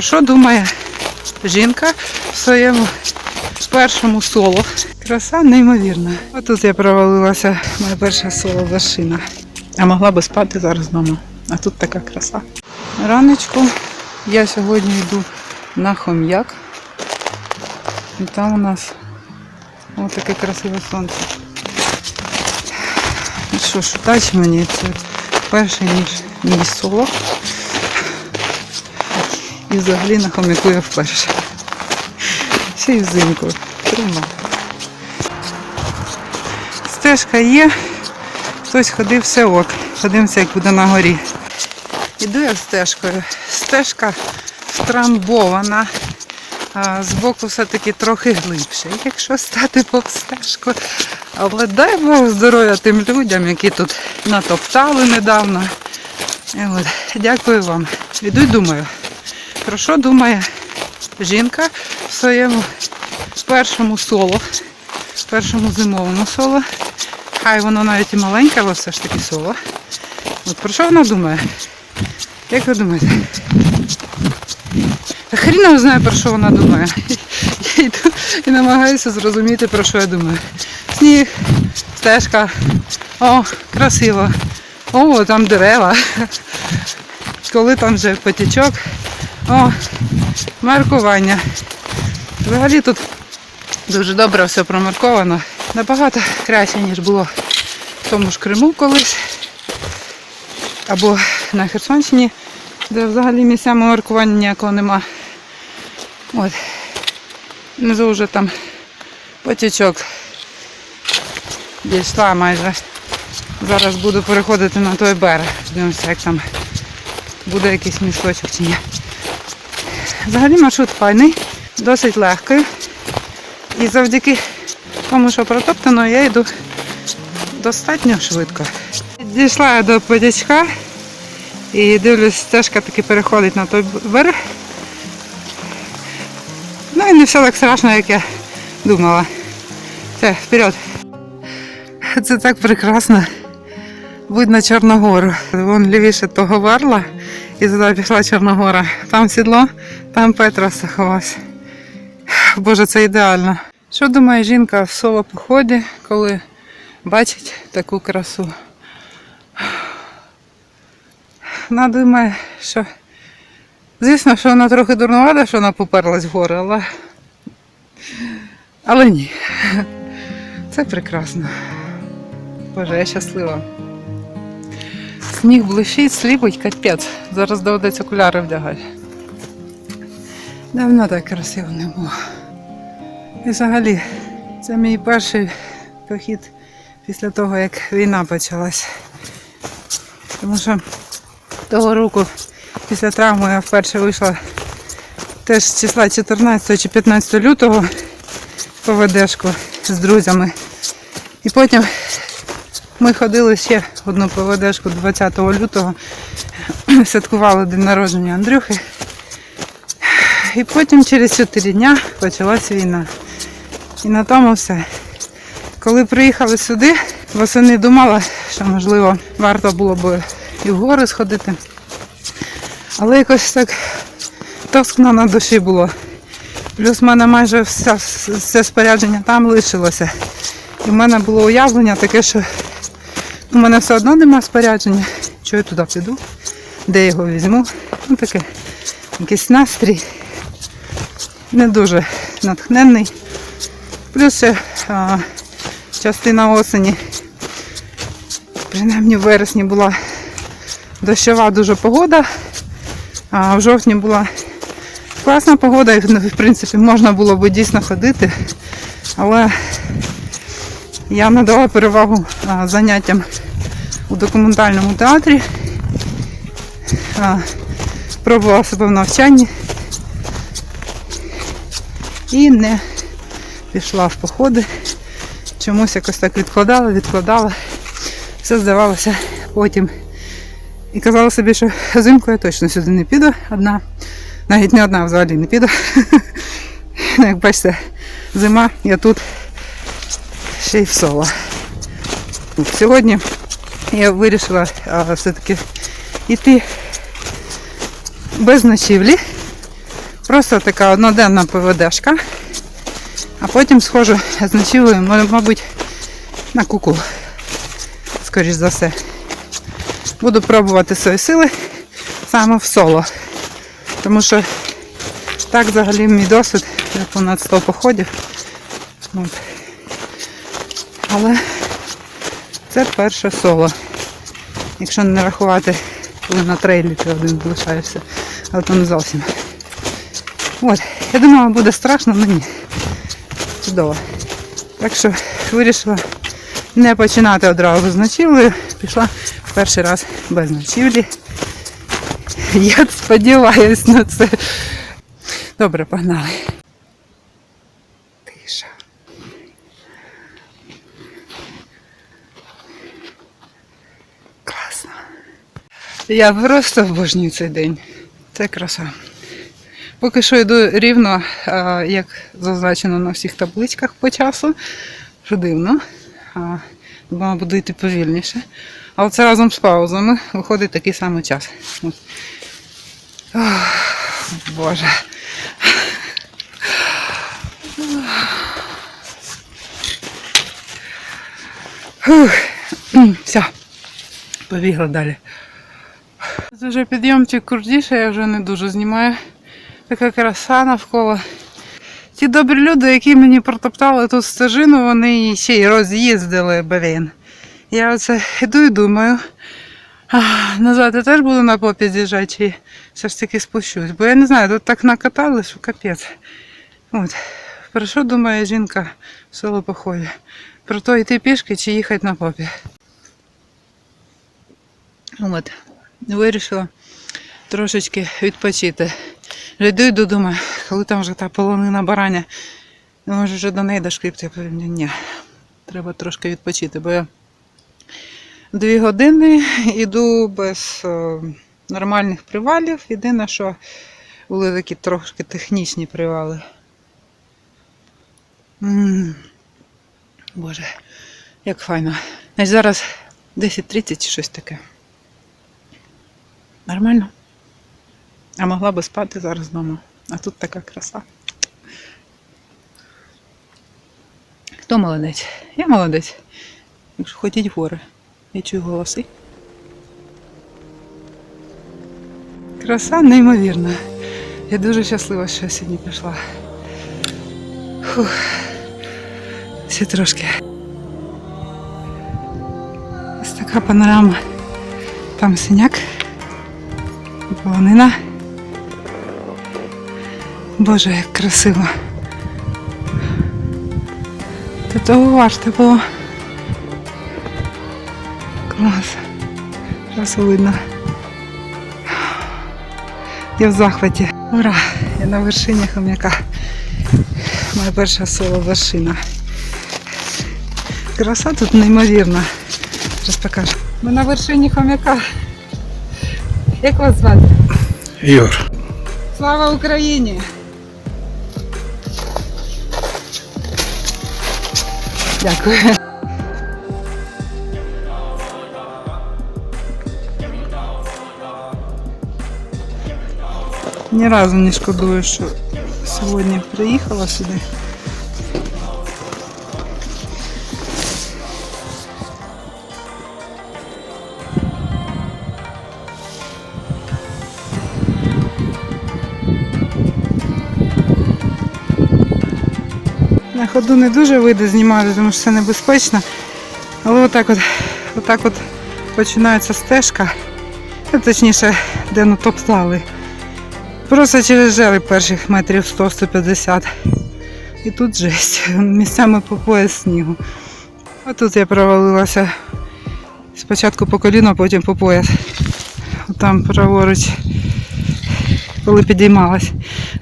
Про що думає жінка в своєму першому соло? Краса неймовірна. А тут я провалилася моя перша соло вершина. А могла би спати зараз вдома. А тут така краса. Раночку я сьогодні йду на хом'як. І там у нас ось таке красиве сонце. Ну що ж, удачі мені це перший ніж мій соло. І взагалі на хомяку я вперше. Ще й взимку. Тримав. Стежка є. Хтось ходив все ок. Подивимося, як буде на горі. Іду я стежкою. Стежка втрамбована. А збоку все-таки трохи глибше. Якщо стати по стежку. Але дай Бог здоров'я тим людям, які тут натоптали недавно. І от, дякую вам. Іду й думаю, про що думає жінка в своєму першому соло, першому зимовому соло. Хай воно навіть і маленьке, але все ж таки соло. От про що вона думає? Як ви думаєте? Хріна знає, про що вона думає. Я йду і намагаюся зрозуміти, про що я думаю. Сніг, стежка, о, красиво. О, там дерева. Коли там вже потічок, о, маркування. Взагалі тут дуже добре все промарковано. Набагато краще, ніж було в тому ж Криму колись. Або на Херсонщині, де взагалі місцями маркування ніякого нема. От. Внизу вже там потічок дійшла майже. Зараз буду переходити на той берег. Дивимося, як там буде якийсь місточок чи ні. Взагалі маршрут файний, досить легкий. І завдяки тому, що протоптано, я йду достатньо швидко. Дійшла я до потічка і дивлюсь, стежка таки переходить на той берег. Ну і не все так страшно, як я думала. Все, вперед. Це так прекрасно. Видно Чорногору. Вон лівіше того варла і туди пішла Чорногора. Там сідло, там Петра заховався. Боже, це ідеально. Що думає жінка в соло поході, коли бачить таку красу? Вона думає, що звісно, що вона трохи дурнувата, що вона поперлась в гори, але. Але ні. Це прекрасно. Боже, я щаслива. Сніг блищить, сліпить, капець. Зараз доведеться окуляри вдягати. Давно так красиво не було. І взагалі, це мій перший похід після того, як війна почалась. Тому що того року після травми я вперше вийшла теж з числа 14 чи 15 лютого по ВДшку з друзями. І потім ми ходили ще одну ПВДшку 20 лютого, святкували день народження Андрюхи. І потім через 4 дня почалась війна. І на тому все. Коли приїхали сюди, восени думала, що можливо варто було б і в гори сходити. Але якось так тоскно на душі було. Плюс в мене майже все, все спорядження там лишилося. І в мене було уявлення таке, що у мене все одно немає спорядження. Що я туди піду, де його візьму. Ну таке якийсь настрій. Не дуже натхненний. Плюс ще а, частина осені, принаймні в вересні була дощова дуже погода, а в жовтні була класна погода, і в принципі можна було би дійсно ходити, але я надала перевагу а, заняттям у документальному театрі. Пробувала себе в навчанні і не пішла в походи. Чомусь якось так відкладала, відкладала. Все здавалося потім. І казала собі, що взимку я точно сюди не піду одна. Навіть не одна взагалі не піду. Як бачите, зима, я тут ще й в соло. Сьогодні я вирішила все-таки йти без ночівлі. Просто така одноденна ПВДшка. А потім схожу з ночівлею, мабуть, на куку. Скоріш за все. Буду пробувати свої сили саме в соло. Тому що так взагалі мій досвід, понад 100 походів. От. Але це перше соло. Якщо не рахувати, коли на трейлі ти один залишаєшся, але не зовсім. От, я думала, буде страшно, але ні. Чудово. Так що вирішила не починати одразу з ночівлею. Пішла в перший раз без ночівлі. Я сподіваюсь на це. Добре, погнали. Я просто обожнюю цей день. Це краса. Поки що йду рівно, як зазначено на всіх табличках по часу. Що дивно. Думала, буду йти повільніше. Але це разом з паузами виходить такий самий час. Ох, Боже. Фух. Все, побігла далі. Це вже підйомчик крутіше, я вже не дуже знімаю. Така краса навколо. Ті добрі люди, які мені протоптали тут стежину, вони її ще й роз'їздили, блін. Я оце йду і думаю. Назад я теж буду на попі з'їжджати, чи все ж таки спущусь. Бо я не знаю, тут так накатали, що капець. Про що думає жінка в село поході? Про то йти пішки чи їхати на попі. От. Вирішила трошечки відпочити. Вже йду йду, думаю, коли там вже та полонина бараня, ну, може вже до неї дошкріпти. Я ні, ні, треба трошки відпочити, бо я дві години йду без е, нормальних привалів. Єдине, що були такі трошки технічні привали. м Боже, як файно. Значить, зараз 10.30 чи щось таке. Нормально? А могла би спати зараз вдома. А тут така краса. Хто молодець? Я молодець. Якщо ходіть в гори. Я чую голоси. Краса неймовірна. Я дуже щаслива, що я сьогодні пішла. Фух. Ще трошки. Ось така панорама. Там синяк. Полонина. Боже, як красиво. Та того варто було. Клас. Зараз видно. Я в захваті. Ура! Я на вершині хом'яка. Моя перша соло вершина. Краса тут неймовірна. Зараз покажу. Ми на вершині хом'яка. Як вас звати? Ігор. Слава Україні! Дякую. Ні разу не шкодую, що сьогодні приїхала сюди. Ходу не дуже вийде знімати, тому що це небезпечно. Але отак от, отак от починається стежка. Ну, Точніше, де ну топтали. Просто через жери перших метрів 100-150. І тут жесть. Місцями по пояс снігу. А тут я провалилася спочатку по коліно, потім по пояс. Там праворуч, коли підіймалась.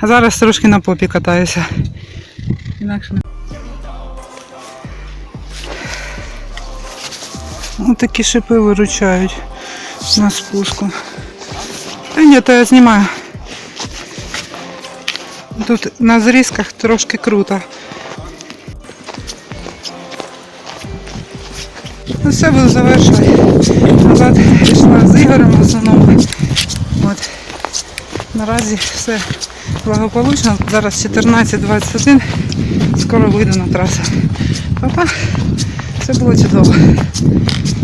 А зараз трошки на попі катаюся. Інакше не. Ось такі шипи виручають на спуску. Та ні, то я знімаю. Тут на зрізках трошки круто. Ну все, буду завершувати. Назад йшла з Ігорем основному. От. Наразі все благополучно. Зараз 14.21. Скоро вийду на трасу. Папа, це було чудово.